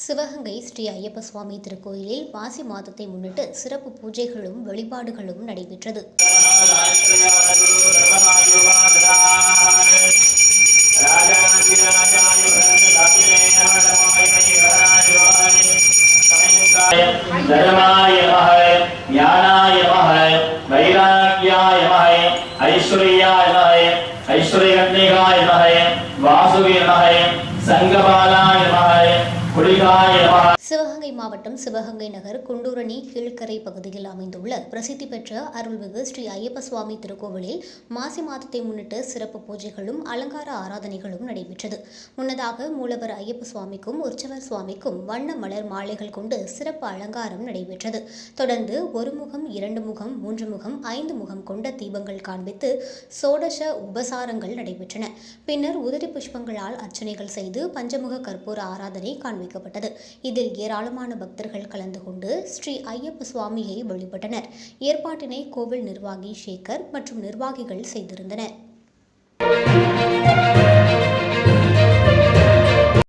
சிவகங்கை ஸ்ரீ ஐயப்ப சுவாமி திருக்கோயிலில் மாசி மாதத்தை முன்னிட்டு சிறப்பு பூஜைகளும் வழிபாடுகளும் நடைபெற்றது. ஐஸ்வர்யாய ஐஸ்வர்யகன்னிகாய வாசுவிய சங்கபால சிவகங்கை மாவட்டம் சிவகங்கை நகர் குண்டூரணி கீழ்கரை பகுதியில் அமைந்துள்ள பிரசித்தி பெற்ற அருள்மிகு ஸ்ரீ ஐயப்ப சுவாமி திருக்கோவிலில் மாசி மாதத்தை முன்னிட்டு சிறப்பு பூஜைகளும் அலங்கார ஆராதனைகளும் நடைபெற்றது. முன்னதாக மூலவர் ஐயப்ப சுவாமிக்கும் உற்சவர் சுவாமிக்கும் வண்ண மலர் மாலைகள் கொண்டு சிறப்பு அலங்காரம் நடைபெற்றது. தொடர்ந்து ஒரு முகம் இரண்டு முகம் மூன்று முகம் ஐந்து முகம் கொண்ட தீபங்கள் காண்பித்து சோடச உபசாரங்கள் நடைபெற்றன. பின்னர் உதிரி புஷ்பங்களால் அர்ச்சனைகள் செய்து பஞ்சமுக கற்பூர ஆராதனை காண்பிக்கப்பட்டது இதில் ஏராளமான பக்தர்கள் கலந்து கொண்டு ஸ்ரீ ஐயப்ப சுவாமியை வழிபட்டனர். ஏற்பாட்டினை கோவில் நிர்வாகி சேகர் மற்றும் நிர்வாகிகள் செய்திருந்தனர்.